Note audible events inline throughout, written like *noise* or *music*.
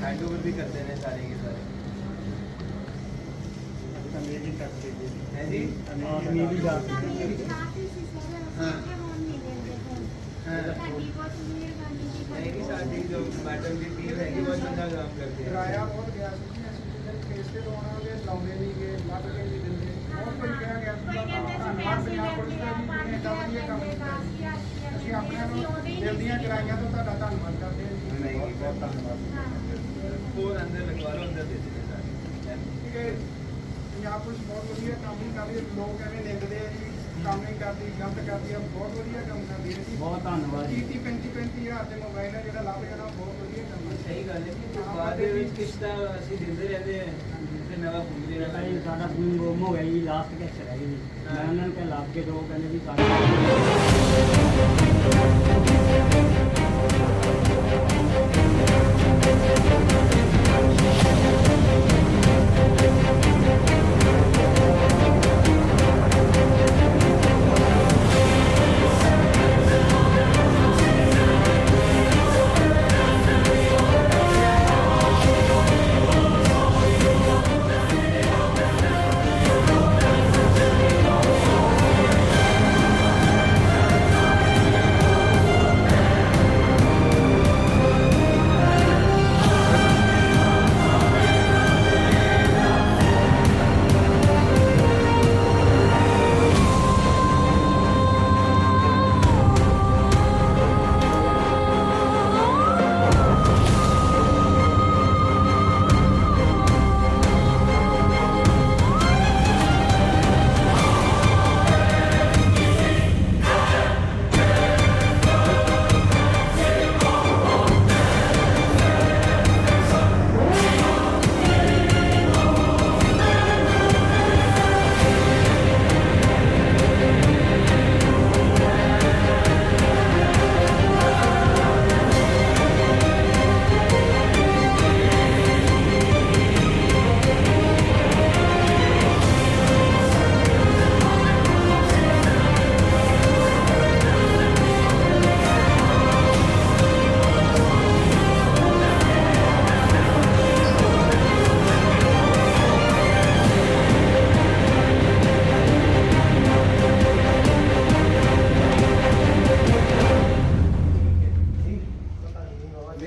ਕਰਦੇ ਨੇ ਸਾਰੇ ਕੇ ਸਾਰੇ ਅਮੇਜ਼ਿੰਗ ਕਰ ਦਿੱਤੀ ਹੈ ਜੀ ਆਦਮੀ ਵੀ ਜਾ हाँ। ਨਹੀਂ ਕਿ ਸਾਡੀ ਜੋ ਮੈਡਮ ਦੀ ਟੀਮ ਹੈਗੀ ਬਹੁਤ ਚੰਗਾ ਕੰਮ ਕਰਦੀ ਹੈ ਕਿਰਾਇਆ ਬਹੁਤ ਗਿਆ ਸੀ ਜੀ, ਅਸੀਂ ਜਿਹੜੇ ਕੇਸ ਤੇ ਲਵਾਉਣਾਗੇ ਲਾਉਂਦੇ ਨਹੀਂ ਗਏ ਲੱਭ ਕੇ ਨਹੀਂ ਦਿੰਦੇ ਬਹੁਤ ਕੁਝ ਕਿਹਾ ਗਿਆ ਸੀ ਧੰਨਵਾਦ ਪੰਜਾਬ ਪੁਲਿਸ ਦਾ ਜੀ ਜਿਹਨੇ ਏਡਾ ਵਧੀਆ ਕੰਮ ਕੀਤਾ ਜੀ। ਅਸੀਂ ਆਪਣੇ ਨੂੰ ਦਿਲ ਦੀਆਂ ਕਿਰਾਈਆਂ ਤੋਂ ਤੁਹਾਡਾ ਧੰਨਵਾਦ ਕਰਦੇ ਹਾਂ ਜੀ ਨਹੀਂ ਬਹੁਤ ਬਹੁਤ ਧੰਨਵਾਦ ਫੋਨ ਅੰਦਰ ਲਗਵਾ ਲਓ ਅੰਦਰ ਦੇ ਦੇ ਸਾਰੇ। ਠੀਕ ਹੈ ਪੰਜਾਬ ਪੁਲਿਸ ਬਹੁਤ ਵਧੀਆ ਕੰਮ ਨਹੀਂ ਕਰਦੀ ਲੋਕ ਐਵੇਂ ਨਿੰਦਦੇ ਆ ਜੀ ਕੰਮ ਨਹੀਂ ਕਰਦੀ ਗਲਤ ਕਰਦੀ ਆ। ਬਹੁਤ ਵਧੀਆ ਕੰਮ ਕਰਦੀ ਹੈ ਜੀ। ਬਹੁਤ ਧੰਨਵਾਦ ਜੀ। 30 35 35 ਹਜ਼ਾਰ ਦੇ ਮੋਬਾਈਲ ਹੈ ਜਿਹੜਾ ਲੱਭ ਜਾਣਾ ਬਹੁਤ ਵਧੀਆ ਕੰਮ ਹੈ ਸਹੀ ਗੱਲ ਹੈ ਕਿ ਬਾਅਦ ਦੇ ਵਿੱਚ ਕਿਸ਼ਤਾਂ ਅਸੀਂ ਦਿੰਦੇ ਰਹਿੰਦੇ ਹਾਂ ਤੇ ਨਵਾਂ ਫੋਨ ਵੀ ਲੈਣਾ ਜੀ ਸਾਡਾ ਫੋਨ ਗੁੰਮ ਹੋ ਗਿਆ ਜੀ ਲਾਸਟ ਕਿਸ਼ਤ ਰਹਿ ਗਈ। ਮੈਂ ਉਹਨਾਂ ਨੂੰ ਕਿਹਾ ਲੱਭ ਕੇ ਦੋ ਕਹਿੰਦੇ ਵੀ ਸਾਡੇ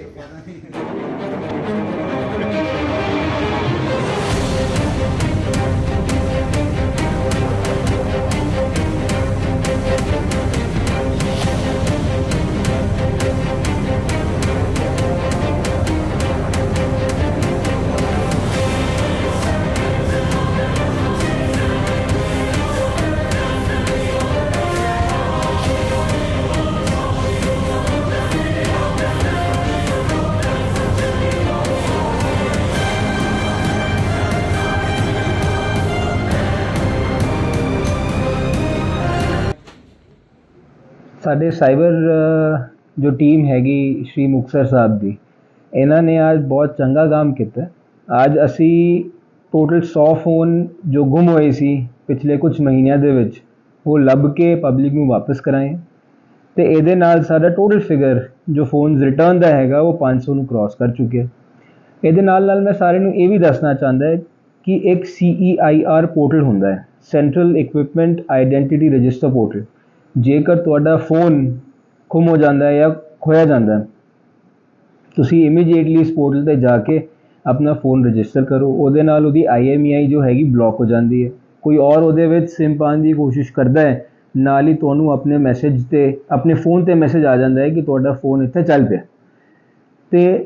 Sí. *laughs* ਸਾਡੇ ਸਾਈਬਰ ਜੋ ਟੀਮ ਹੈਗੀ ਸ਼੍ਰੀ ਮੁਕਤਸਰ ਸਾਹਿਬ ਦੀ, ਇਹਨਾਂ ਨੇ ਅੱਜ ਬਹੁਤ ਚੰਗਾ ਕੰਮ ਕੀਤਾ। ਅੱਜ ਅਸੀਂ ਟੋਟਲ 100 ਫੋਨ ਜੋ ਗੁੰਮ ਹੋਏ ਸੀ ਪਿਛਲੇ ਕੁਝ ਮਹੀਨਿਆਂ ਦੇ ਵਿੱਚ, ਉਹ ਲੱਭ ਕੇ ਪਬਲਿਕ ਨੂੰ ਵਾਪਸ ਕਰਾਏ। ਤੇ ਇਹਦੇ ਨਾਲ ਸਾਡਾ ਟੋਟਲ ਫਿਗਰ ਜੋ ਫੋਨਸ ਰਿਟਰਨ ਦਾ ਹੈਗਾ, ਉਹ 500 ਨੂੰ ਕ੍ਰਾਸ ਕਰ ਚੁੱਕਿਆ। ਇਹਦੇ ਨਾਲ ਨਾਲ ਮੈਂ ਸਾਰਿਆਂ ਨੂੰ ਇਹ ਵੀ ਦੱਸਣਾ ਚਾਹੁੰਦਾ ਹੈ ਕਿ ਇੱਕ CEIR ਪੋਰਟਲ ਹੁੰਦਾ ਹੈ central equipment identity register portal ਜੇਕਰ ਤੁਹਾਡਾ ਫੋਨ ਗੁੰਮ ਹੋ ਜਾਂਦਾ ਹੈ ਜਾਂ ਖੋਇਆ ਜਾਂਦਾ ਹੈ, ਤੁਸੀਂ ਇਮੀਡੀਏਟਲੀ ਇਸ ਪੋਰਟਲ ਤੇ ਜਾ ਕੇ ਆਪਣਾ ਫੋਨ ਰਜਿਸਟਰ ਕਰੋ। ਉਹਦੇ ਨਾਲ ਉਹਦੀ IMEI ਜੋ ਹੈਗੀ ਬਲੌਕ ਹੋ ਜਾਂਦੀ ਹੈ। ਕੋਈ ਔਰ ਉਹਦੇ ਵਿੱਚ ਸਿਮ ਪਾਉਣ ਦੀ ਕੋਸ਼ਿਸ਼ ਕਰਦਾ ਹੈ, ਨਾਲ ਹੀ ਤੁਹਾਨੂੰ ਆਪਣੇ ਮੈਸੇਜ ਤੇ, ਆਪਣੇ ਫੋਨ ਤੇ ਮੈਸੇਜ ਆ ਜਾਂਦਾ ਹੈ ਕਿ ਤੁਹਾਡਾ ਫੋਨ ਇੱਥੇ ਚੱਲ ਪਿਆ। ਤੇ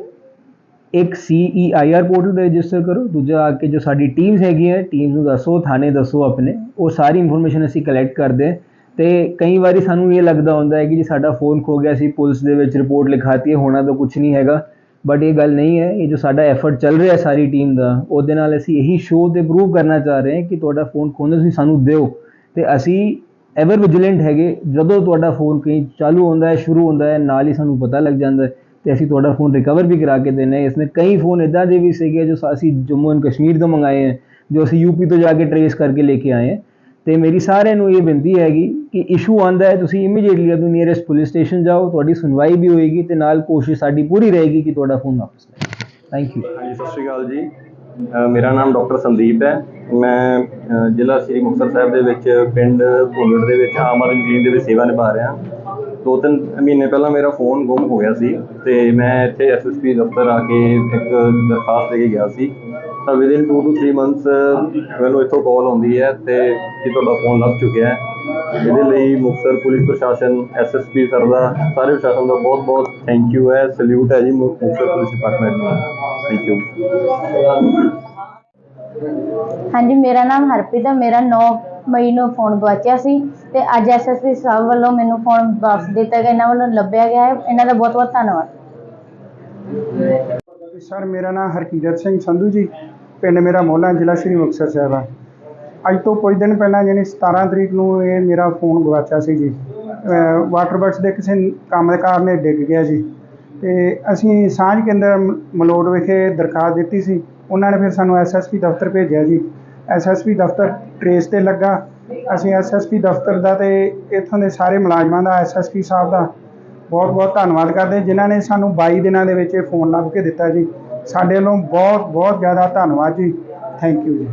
ਇੱਕ CEIR ਪੋਰਟਲ ਤੇ ਰਜਿਸਟਰ ਕਰੋ। ਦੂਜਾ ਆ ਕੇ ਜੋ ਸਾਡੀ ਟੀਮਸ ਹੈਗੀਆਂ ਟੀਮਸ ਨੂੰ ਦੱਸੋ, ਥਾਣੇ ਦੱਸੋ ਆਪਣੇ, ਉਹ ਸਾਰੀ ਇਨਫੋਰਮੇਸ਼ਨ ਅਸੀਂ ਕਲੈਕਟ ਕਰਦੇ ਹਾਂ। ਤੇ ਕਈ ਵਾਰੀ ਸਾਨੂੰ ਇਹ ਲੱਗਦਾ ਹੁੰਦਾ ਹੈ ਕਿ ਜੀ ਸਾਡਾ ਫੋਨ ਖੋ ਗਿਆ ਸੀ, ਪੁਲਿਸ ਦੇ ਵਿੱਚ ਰਿਪੋਰਟ ਲਿਖਾਤੀ ਹੈ, ਹੋਣਾ ਤਾਂ ਕੁਝ ਨਹੀਂ ਹੈਗਾ। ਬਟ ਇਹ ਗੱਲ ਨਹੀਂ ਹੈ, ਇਹ ਜੋ ਸਾਡਾ ਐਫਰਟ ਚੱਲ ਰਿਹਾ ਸਾਰੀ ਟੀਮ ਦਾ, ਉਹਦੇ ਨਾਲ ਅਸੀਂ ਇਹੀ ਸ਼ੋਅ ਤੇ ਪ੍ਰੂਵ ਕਰਨਾ ਚਾਹ ਰਹੇ ਹਾਂ ਕਿ ਤੁਹਾਡਾ ਫੋਨ ਖੋਹਣਾ ਤੁਸੀਂ ਸਾਨੂੰ ਦਿਓ। ਤੇ ਅਸੀਂ ਐਵਰ ਵਿਜੀਲੈਂਟ ਹੈਗੇ, ਜਦੋਂ ਤੁਹਾਡਾ ਫੋਨ ਕहीं ਚਾਲੂ ਹੁੰਦਾ ਹੈ, ਸ਼ੁਰੂ ਹੁੰਦਾ ਹੈ, ਨਾਲ ਹੀ ਸਾਨੂੰ ਪਤਾ ਲੱਗ ਜਾਂਦਾ ਹੈ ਤੇ ਅਸੀਂ ਤੁਹਾਡਾ ਫੋਨ ਰਿਕਵਰ ਵੀ ਕਰਾ ਕੇ ਦਿੰਦੇ ਹਾਂ। ਇਸਨੇ ਕਈ ਫੋਨ ਇਦਾਂ ਦੇ ਵੀ ਸੀਗੇ ਜੋ ਅਸੀਂ ਜੰਮੂ ਐਂਡ ਕਸ਼ਮੀਰ ਤੋਂ ਮੰਗਾਏ ਹੈ, ਜੋ ਅਸੀਂ ਯੂਪੀ ਤੋਂ ਜਾ ਕੇ ਟਰੇਸ ਕਰਕੇ ਲੈ ਕੇ ਆਏ ਹਾਂ। ਤੇ ਮੇਰੀ ਸਾਰਿਆਂ ਨੂੰ ਇਹ ਬੇਨਤੀ ਹੈਗੀ ਕਿ ਇਸ਼ੂ ਆਂਦਾ ਹੈ, ਤੁਸੀਂ ਇਮੀਡੀਏਟਲੀ ਆਪਣੀ ਨੀਅਰੈਸਟ ਪੁਲਿਸ ਸਟੇਸ਼ਨ ਜਾਓ, ਤੁਹਾਡੀ ਸੁਣਵਾਈ ਵੀ ਹੋਏਗੀ ਤੇ ਨਾਲ ਕੋਸ਼ਿਸ਼ ਸਾਡੀ ਪੂਰੀ ਰਹੇਗੀ ਕਿ ਤੁਹਾਡਾ ਫੋਨ ਵਾਪਸ ਲੈ ਥੈਂਕ ਯੂ ਹਾਂਜੀ, ਸਤਿ ਸ਼੍ਰੀ ਅਕਾਲ ਜੀ। ਮੇਰਾ ਨਾਮ ਡਾਕਟਰ ਸੰਦੀਪ ਹੈ। ਮੈਂ ਜ਼ਿਲ੍ਹਾ ਸ੍ਰੀ ਮੁਕਤਸਰ ਸਾਹਿਬ ਦੇ ਵਿੱਚ ਪਿੰਡ ਭੁੱਲੜ ਦੇ ਵਿੱਚ ਆਮ ਆਦਮੀ ਟੀਮ ਦੇ ਵਿੱਚ ਸੇਵਾ ਨਿਭਾ ਰਿਹਾ। ਦੋ ਤਿੰਨ ਮਹੀਨੇ ਪਹਿਲਾਂ ਮੇਰਾ ਫੋਨ ਗੁੰਮ ਹੋ ਗਿਆ ਸੀ ਤੇ ਮੈਂ ਇੱਥੇ ਐਸਐਸਪੀ ਦਫ਼ਤਰ ਆ ਕੇ ਇੱਕ ਦਰਖਾਸਤ ਦੇ ਕੇ ਗਿਆ ਸੀ। ਤਾਂ ਵਿਦਿਨ 2 ਤੋਂ 3 ਮੰਥਸ ਮੈਨੂੰ ਇੱਥੋਂ ਕਾਲ ਆਉਂਦੀ ਹੈ ਤੇ ਕਿ ਤੁਹਾਡਾ ਫੋਨ ਲੱਭ ਚੁੱਕਿਆ ਹੈ। ਇਹਦੇ ਲਈ ਮੁਕਤਸਰ ਪੁਲਿਸ ਪ੍ਰਸ਼ਾਸਨ ਐਸਐਸਪੀ ਸਰ ਦਾ ਸਾਰੇ ਪ੍ਰਸ਼ਾਸਨ ਦਾ ਬਹੁਤ ਬਹੁਤ ਥੈਂਕ ਯੂ ਹੈ। ਸਲੂਟ ਹੈ ਜੀ ਮੁਕ- ਮੁਕਤਸਰ ਪੁਲਿਸ ਡਿਪਾਰਟਮੈਂਟ ਨੂੰ। ਥੈਂਕ ਯੂ ਹਾਂਜੀ ਮੇਰਾ ਨਾਮ ਹਰਪ੍ਰੀਤ ਹੈ। ਮੇਰਾ 9 ਮਈ ਨੂੰ ਫੋਨ ਗਵਾਚਿਆ ਸੀ ਤੇ ਅੱਜ ਐਸਐਸਪੀ ਸਾਹਿਬ ਵੱਲੋਂ ਮੈਨੂੰ ਫੋਨ ਵਾਪਸ ਦਿੱਤਾ ਗਿਆ। ਇਹਨਾਂ ਵੱਲੋਂ ਲੱਭਿਆ ਗਿਆ ਹੈ। ਇਹਨਾਂ ਦਾ ਬਹੁਤ ਬਹੁਤ ਧੰਨਵਾਦ। ਸਰ ਮੇਰਾ ਨਾਮ ਹਰਕੀਰਤ ਸਿੰਘ ਸੰਧੂ ਜੀ। ਪਿੰਡ ਮੇਰਾ ਮੋਹਲਾ, ਜ਼ਿਲ੍ਹਾ ਸ਼੍ਰੀ ਮੁਕਤਸਰ ਸਾਹਿਬ ਆ। ਅੱਜ ਤੋਂ ਕੁਝ ਦਿਨ ਪਹਿਲਾਂ ਯਾਨੀ 17 ਤਰੀਕ ਨੂੰ ਇਹ ਮੇਰਾ ਫੋਨ ਗਵਾਚਿਆ ਸੀ ਜੀ। ਵਾਟਰ ਬਕਸ ਦੇ ਕਿਸੇ ਕੰਮ ਦੇ ਕਾਰਨ ਇਹ ਡਿੱਗ ਗਿਆ ਜੀ। ਤੇ ਅਸੀਂ ਸਾਂਝ ਕੇਂਦਰ ਮ- ਮਲੋਟ ਵਿਖੇ ਦਰਖਾਸਤ ਦਿੱਤੀ ਸੀ। ਉਹਨਾਂ ਨੇ ਫਿਰ ਸਾਨੂੰ ਐਸਐਸਪੀ ਦਫ਼ਤਰ ਭੇਜਿਆ ਜੀ। ਐਸਐਸਪੀ ਦਫ਼ਤਰ ਟਰੇਸ ਤੇ ਲੱਗਾ। ਅਸੀਂ ਐਸਐਸਪੀ ਦਫ਼ਤਰ ਦਾ ਤੇ ਇੱਥੋਂ ਦੇ ਸਾਰੇ ਮੁਲਾਜ਼ਮਾਂ ਦਾ ਐਸਐਸਪੀ ਸਾਹਿਬ ਦਾ ਬਹੁਤ ਬਹੁਤ ਧੰਨਵਾਦ ਕਰਦੇ ਜਿਨ੍ਹਾਂ ਨੇ ਸਾਨੂੰ 22 ਦਿਨਾਂ ਦੇ ਵਿੱਚ ਇਹ ਫੋਨ ਲੱਭ ਕੇ ਦਿੱਤਾ ਜੀ। ਸਾਡੇ ਵੱਲੋਂ ਬਹੁਤ ਬਹੁਤ ਜ਼ਿਆਦਾ ਧੰਨਵਾਦ ਜੀ। ਥੈਂਕ ਯੂ ਜੀ।